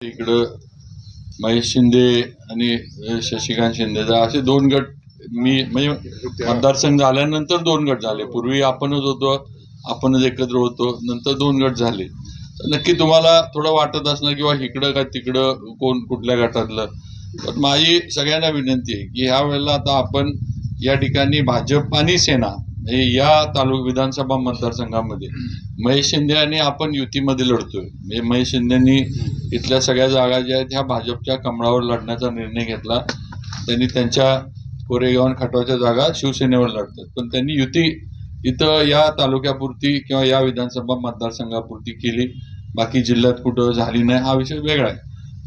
इकडं महेश शिंदे आणि शशिकांत शिंदेचा असे दोन गट मी म्हणजे मतदारसंघ झाल्यानंतर दोन गट झाले. पूर्वी आपणच होतो आपणच एकत्र होतो नंतर दोन गट झाले. नक्की तुम्हाला थोडं वाटत असणार किंवा इकडं का तिकडं कोण कुठल्या गटातलं. पण माझी सगळ्यांना विनंती आहे की ह्या वेळेला आता आपण या ठिकाणी भाजप आणि सेना हे या तालुका विधानसभा मतदारसंघामध्ये महेश शिंदे आणि आपण युतीमध्ये लढतोय. म्हणजे महेश शिंदेनी इथल्या सगळ्या जागा ज्या आहेत ह्या भाजपच्या कमळावर लढण्याचा निर्णय घेतला. त्यांनी त्यांच्या कोरेगाव आणि खटवाच्या जागा शिवसेनेवर लढतात. पण त्यांनी युती इथं या तालुक्यापुरती किंवा या विधानसभा मतदारसंघापुरती केली. बाकी जिल्ह्यात कुठं झाली नाही हा विषय वेगळा आहे.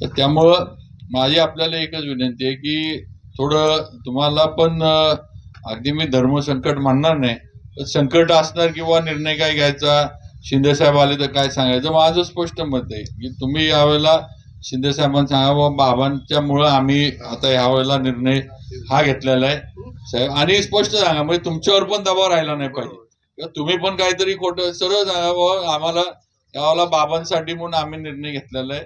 तर त्यामुळं माझी आपल्याला एकच विनंती आहे की थोडं तुम्हाला पण अगदी मी धर्मसंकट मानणार नाही संकट असणार किंवा निर्णय काय घ्यायचा शिंदे साहेब आले तर काय सांगायचं? माझं स्पष्ट मत आहे की तुम्ही यावेळेला शिंदे साहेबांना सांगा बाबा बाबांच्या मुळे आम्ही आता यावेळेला निर्णय हा घेतलेला आहे. साहेब आणि स्पष्ट सांगा म्हणजे तुमच्यावर पण दबाव राहिला नाही पाहिजे. किंवा तुम्ही पण काहीतरी खोटं सरळ सांगा बाबा आम्हाला यावेळेला बाबांसाठी म्हणून आम्ही निर्णय घेतलेला आहे.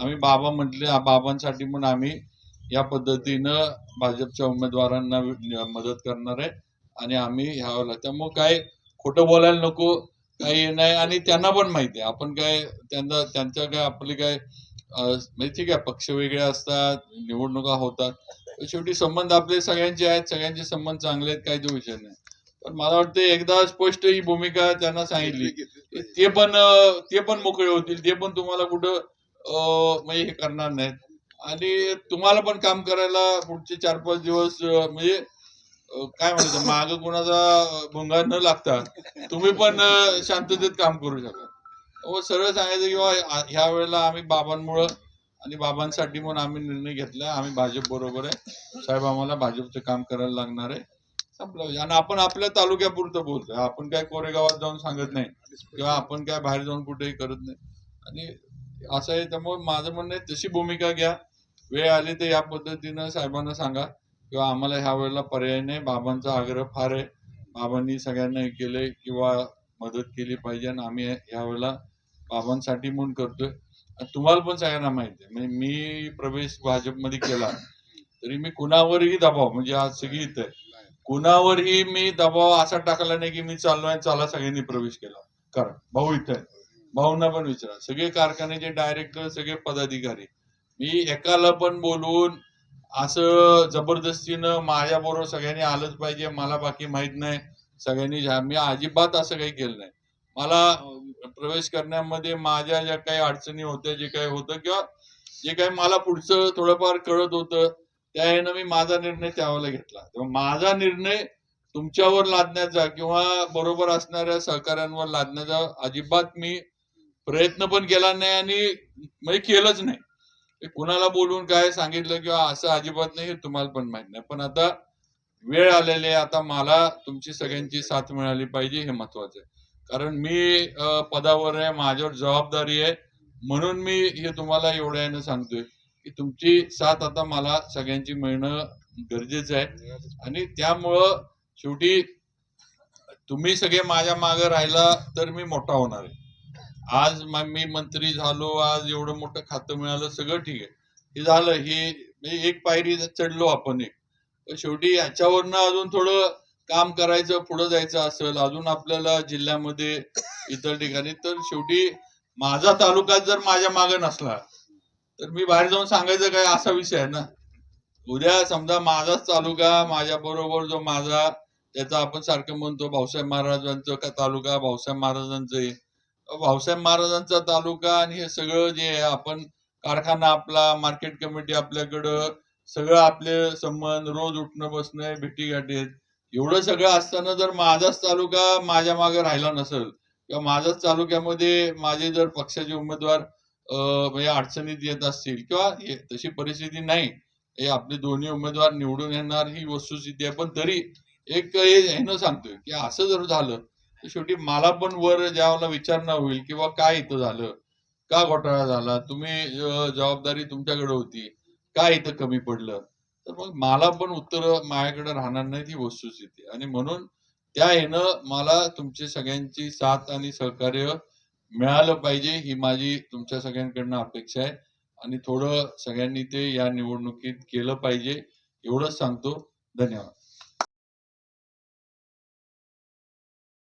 आम्ही बाबा म्हटले बाबांसाठी म्हणून आम्ही या पद्धतीनं भाजपच्या उमेदवारांना मदत करणार आहे आणि आम्ही ह्यावेळेला त्यामुळे काय खोटं बोलायला नको. काही नाही आणि त्यांना पण माहिती आहे. आपण काय त्यांना त्यांच्या काय आपली काय अं, म्हणजे ठीक आहे पक्ष वेगळे असतात निवडणुका होतात. शेवटी संबंध आपले सगळ्यांचे आहेत सगळ्यांचे संबंध चांगले आहेत काही तो विषय नाही. पण मला वाटतं एकदा स्पष्ट ही भूमिका त्यांना सांगितली. ते पण ते पण मोकळे होतील. ते पण तुम्हाला कुठं म्हणजे हे करणार नाहीत. आणि तुम्हाला पण काम करायला पुढचे चार पाच दिवस म्हणजे काय म्हणायचं माग कोणाचा भोंगा न लागता तुम्ही पण शांततेत काम करू शकता. व सरळ सांगायचं किंवा ह्या वेळेला आम्ही बाबांमुळं आणि बाबांसाठी म्हणून आम्ही निर्णय घेतला. आम्ही भाजप बरोबर आहे. साहेब आम्हाला भाजपचं काम करायला लागणार आहे. संपलं. आणि आपण आपल्या तालुक्यापुरतं बोलतोय. आपण काय कोरेगावात जाऊन सांगत नाही किंवा आपण काय बाहेर जाऊन कुठेही करत नाही. आणि असं आहे. त्यामुळे माझं म्हणणं आहे तशी भूमिका घ्या. वेळ आली तर या पद्धतीनं साहेबांना सांगा. किंवा आम्हाला ह्या वेळेला पर्याय नाही. बाबांचा आग्रह फार आहे. बाबांनी सगळ्यांना हे केलंय किंवा मदत केली पाहिजे आणि आम्ही ह्या वेळेला बाबांसाठी म्हणून करतोय. तुम्हाला पण सगळ्यांना माहिती आहे. म्हणजे मी प्रवेश भाजपमध्ये केला तरी मी कुणावरही दबाव म्हणजे आज सगळी इथं आहे. कुणावरही मी दबाव असा टाकला नाही की मी चाललोय चला सगळ्यांनी प्रवेश केला. करा भाऊ इथं भाऊंना पण विचारा. सगळे कारखान्याचे डायरेक्टर सगळे पदाधिकारी. मी एकाला पण बोलवून असं जबरदस्तीनं माझ्याबरोबर सगळ्यांनी आलंच पाहिजे मला बाकी माहीत नाही. सगळ्यांनी मी अजिबात असं काही केलं नाही. मला प्रवेश करण्यामध्ये माझ्या ज्या काही अडचणी होत्या जे काही होतं किंवा जे काही मला पुढचं थोडंफार कळत होतं त्या ह्यानं मी माझा निर्णय त्यावेळेला घेतला. तेव्हा माझा निर्णय तुमच्यावर लादण्याचा किंवा बरोबर असणाऱ्या सहकाऱ्यांवर लादण्याचा अजिबात मी प्रयत्न पण केला नाही आणि म्हणजे केलंच नाही. कुणाला बोलून काय सांगितलं किंवा असं अजिबात नाही हे तुम्हाला पण माहीत नाही. पण आता वेळ आलेली आहे आता मला तुमची सगळ्यांची साथ मिळाली पाहिजे हे महत्वाचं आहे. कारण मी पदावर आहे माझ्यावर जबाबदारी आहे. म्हणून मी हे तुम्हाला एवढ्या यानं सांगतोय की तुमची साथ आता मला सगळ्यांची मिळणं गरजेचं आहे. आणि त्यामुळं शेवटी तुम्ही सगळे माझ्या मागे राहिला तर मी मोठा होणार आहे. आज मी मंत्री झालो आज एवढं मोठं खातं मिळालं सगळं ठीक आहे. हे झालं हे एक पायरी चढलो आपण एक. शेवटी ह्याच्यावरनं अजून थोडं काम करायचं पुढं जायचं असेल अजून आपल्याला जिल्ह्यामध्ये इतर ठिकाणी तर शेवटी माझा तालुका जर माझ्या मागे नसला तर मी बाहेर जाऊन सांगायचं काय असा विषय आहे ना? उद्या समजा माझाच तालुका माझ्या बरोबर जो माझा त्याचा आपण सारखं म्हणतो भाऊसाहेब महाराजांचं का तालुका भाऊसाहेब महाराजांचं आहे भाऊसाहेब महाराजांचा तालुका आणि हे सगळं जे आपण कारखाना आपला मार्केट कमिटी आपल्याकडं सगळं आपले संबंध रोज उठणं बसणं भेटी गाठीत एवढं सगळं असताना जर माझाच तालुका माझ्या मागे राहिला नसेल किंवा माझ्याच तालुक्यामध्ये माझे जर पक्षाचे उमेदवार म्हणजे अडचणीत येत असतील किंवा तशी परिस्थिती नाही हे आपले दोन्ही उमेदवार निवडून येणार ही वस्तुस्थिती आहे. पण तरी एक हे सांगतोय की असं जर झालं शेवटी मला पण वर ज्यावेळेला विचारणा होईल किंवा काय इथं झालं का घोटाळा झाला तुम्ही जबाबदारी तुमच्याकडे होती काय इथं कमी पडलं? तर मग मला पण उत्तर माझ्याकडे राहणार नाही ती वस्तुस्थिती आणि म्हणून त्या येणं मला तुमची सगळ्यांची साथ आणि सहकार्य मिळालं पाहिजे ही माझी तुमच्या सगळ्यांकडनं अपेक्षा आहे. आणि थोडं सगळ्यांनी ते या निवडणुकीत केलं पाहिजे एवढंच सांगतो. धन्यवाद.